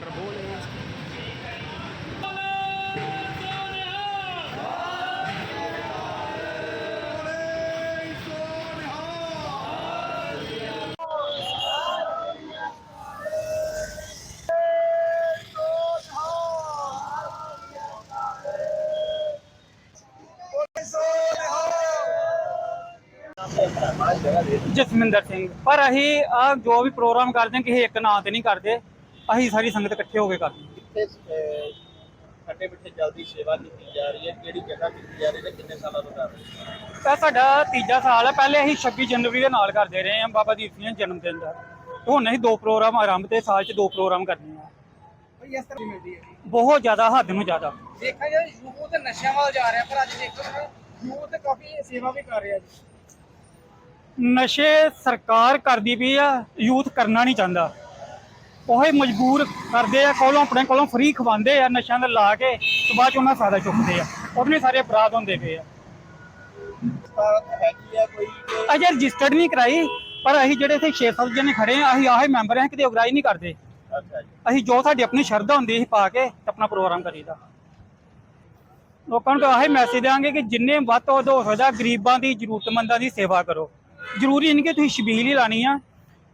ਕਰ ਜਸਮਿੰਦਰ ਸਿੰਘ, ਪਰ ਅਸੀਂ ਆ ਜੋ ਵੀ ਪ੍ਰੋਗਰਾਮ ਕਰਦੇ ਹਾਂ, ਕਿਸੇ ਇੱਕ ਨਾਂ ਤੇ ਨਹੀਂ ਕਰਦੇ। ਅਸੀਂ ਸਾਰੀ ਸੰਗਤ ਇਕੱਠੇ ਹੋ ਕੇ ਕਰਦੇ ਹਾਂ। ਕਿੱਥੇ ਖੱਟੇ ਮਿੱਠੇ ਜਲਦੀ ਸੇਵਾ ਕੀਤੀ ਜਾ ਰਹੀ ਹੈ? ਕਿਹੜੀ ਜਗ੍ਹਾ ਕੀਤੀ ਜਾ ਰਹੀ ਹੈ ਕਿੰਨੇ ਸਾਲਾਂ ਤੋਂ ਕਰ ਰਹੇ ਹੋ? ਇਹ ਸਾਡਾ ਤੀਜਾ ਸਾਲ ਹੈ। ਪਹਿਲੇ ਅਸੀਂ 26 ਜਨਵਰੀ ਦੇ ਨਾਲ ਕਰਦੇ ਰਹੇ ਹਾਂ। ਬਾਬਾ ਦੀਪ ਸਿੰਘ ਜਨਮ ਦਿਨ ਦਾ। ਤੇ ਹੁਣ ਅਸੀਂ ਦੋ ਪ੍ਰੋਗਰਾਮ ਆਰੰਭ ਤੇ ਸਾਲ 'ਚ ਦੋ ਪ੍ਰੋਗਰਾਮ ਕਰਦੇ ਹਾਂ ਭਾਈ ਇਸ ਤਰ੍ਹਾਂ ਮਿਲਦੀ ਹੈ। ਬਹੁਤ ਜ਼ਿਆਦਾ ਹੱਦ ਨੂੰ ਜ਼ਿਆਦਾ। ਦੇਖਿਆ ਜਾਏ ਯੂਥ ਨਸ਼ਿਆਂ ਵੱਲ ਜਾ ਰਿਹਾ ਪਰ ਅੱਜ ਦੇਖੋ ਯੂਥ ਕਾਫੀ ਸੇਵਾ ਵੀ ਕਰ ਰਿਹਾ ਜੀ। ਨਸ਼ੇ ਸਰਕਾਰ ਕਰਦੀ ਪਈ ਆ ਯੂਥ ਕਰਨਾ ਨਹੀਂ ਚਾਹੁੰਦਾ। ਉਹ ਹੀ ਮਜਬੂਰ ਕਰਦੇ ਆ, ਕੋਲੋਂ ਆਪਣੇ ਕੋਲੋਂ ਫ੍ਰੀ ਖਵਾਉਂਦੇ ਆ, ਨਸ਼ਿਆਂ ਦਾ ਲਾ ਕੇ, ਤੇ ਬਾਅਦ ਚ ਉਹਨਾਂ ਫਾਇਦਾ ਚੁੱਕਦੇ ਆ। ਉਹਨੇ ਸਾਰੇ ਅਪਰਾਧ ਹੁੰਦੇ ਪਏ ਆ। ਅਜੇ ਰਜਿਸਟਰਡ ਨਹੀਂ ਕਰਾਈ, ਪਰ ਅਸੀਂ ਜਿਹੜੇ ਇੱਥੇ 6-7 ਜਣੇ ਖੜੇ ਆ, ਅਸੀਂ ਆਹੇ ਮੈਂਬਰ ਆ ਕਿਤੇ ਅਗਰਾਈ ਨਹੀਂ ਕਰਦੇ। ਅਸੀਂ ਜੋ ਸਾਡੀ ਆਪਣੀ ਸ਼ਰਧਾ ਹੁੰਦੀ ਅਸੀਂ ਪਾ ਕੇ ਆਪਣਾ ਪ੍ਰੋਗਰਾਮ ਕਰੀਦਾ। ਲੋਕਾਂ ਨੂੰ ਤਾਂ ਆਹੀ ਮੈਸੇਜ ਦੇਵਾਂਗੇ ਕਿ ਜਿੰਨੇ ਵੱਧ ਤੋਂ ਵੱਧ ਹੋ ਸਕਦਾ, ਗਰੀਬਾਂ ਦੀ, ਜ਼ਰੂਰਤਮੰਦਾਂ ਦੀ ਸੇਵਾ ਕਰੋ। ਜ਼ਰੂਰੀ ਨਹੀਂ ਕਿ ਤੁਸੀਂ ਸ਼ਬੀਲ ਹੀ ਲਾਣੀ ਆ,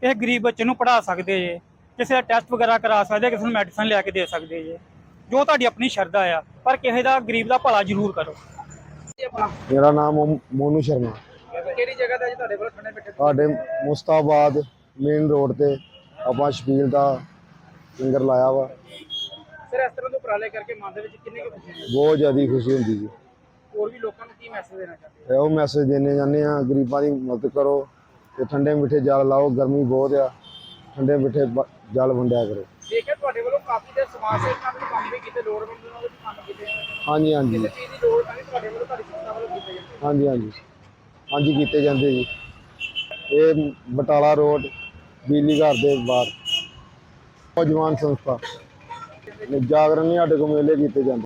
ਇਹ ਗਰੀਬ ਬੱਚੇ ਨੂੰ ਪੜ੍ਹਾ ਸਕਦੇ ਜੇ। ਕਿਸੇ ਦਾ ਟੈਸਟ ਵਗੈਰਾ ਕਰਾ ਸਕਦੇ ਕਿਸੇ ਨੂੰ ਮੈਡੀਸਨ ਲਿਆ ਕੇ ਦੇ ਸਕਦੇ ਜੇ। ਜੋ ਤੁਹਾਡੀ ਆਪਣੀ ਸ਼ਰਧਾ ਆ ਪਰ ਕਿਸੇ ਦਾ ਗਰੀਬ ਦਾ ਭਲਾ ਜ਼ਰੂਰ ਕਰੋ। ਮੇਰਾ ਨਾਮ ਮੋ- ਮੋਨੂ ਸ਼ਰਮਾ। ਕਿਹੜੀ ਜਗ੍ਹਾ ਤੇ ਅੱਜ ਤੁਹਾਡੇ ਕੋਲ ਠੰਡੇ ਮਿੱਠੇ? ਸਾਡੇ ਮੁਸਤਾਬਾਦ ਮੇਨ ਰੋਡ ਤੇ ਆਪਾਂ ਸ਼ਬੀਲ ਦਾ ਲੰਗਰ ਲਾਇਆ ਵਾ। ਸਰ ਇਸ ਤਰ੍ਹਾਂ ਦੇ ਉਪਰਾਲੇ ਕਰਕੇ ਮਨ ਦੇ ਵਿੱਚ ਕਿੰਨੀ ਕੁ ਖੁਸ਼ੀ ਹੈ? ਬਹੁਤ ਜ਼ਿਆਦਾ ਖੁਸ਼ੀ ਹੁੰਦੀ ਜੀ। ਹੋਰ ਵੀ ਲੋਕਾਂ ਨੂੰ ਕੀ ਮੈਸੇਜ ਦੇਣਾ ਚਾਹੁੰਦੇ ਇਹੋ ਮੈਸੇਜ ਦੇਣੇ ਜਾਂਦੇ ਆ ਗਰੀਬਾਂ ਦੀ ਮਦਦ ਕਰੋ ਤੇ ਠੰਡੇ ਮਿੱਠੇ ਜਲ ਲਾਓ ਗਰਮੀ ਬਹੁਤ ਆ। ਠੰਡੇ ਮਿੱਠੇ ਬ- ਜਲ ਵੰਡਿਆ ਕਰੋ। ਦੇਖਿਆ ਤੁਹਾਡੇ ਵੱਲੋਂ ਕਾਫੀ ਦੇ ਸਮਾਜ ਸੇਵਕਾਂ ਨੇ ਕੰਮ ਵੀ ਕੀਤੇ ਲੋੜਵੰਦ ਨੂੰ ਵੀ ਕੰਮ ਕੀਤੇ। ਹਾਂਜੀ ਹਾਂਜੀ। ਕਿਸੇ ਚੀਜ਼ ਦੀ ਲੋੜ ਤਾਂ ਨਹੀਂ ਤੁਹਾਡੇ ਵੱਲੋਂ ਤੁਹਾਡੀ ਸੰਸਥਾ ਵੱਲੋਂ ਕੀਤੇ ਜਾਂਦੇ। ਹਾਂਜੀ ਹਾਂਜੀ। ਹਾਂਜੀ ਕੀਤੇ ਜਾਂਦੇ ਜੀ। ਇਹ ਬਟਾਲਾ ਰੋਡ ਬਿਜਲੀ ਘਰ ਦੇ ਬਾਹਰ। ਨੌਜਵਾਨ ਸੰਸਥਾ। ਜਾਗਰਣ ਨਹੀਂ ਸਾਡੇ ਕੋਲ ਮੇਲੇ ਕੀਤੇ ਜਾਂਦੇ।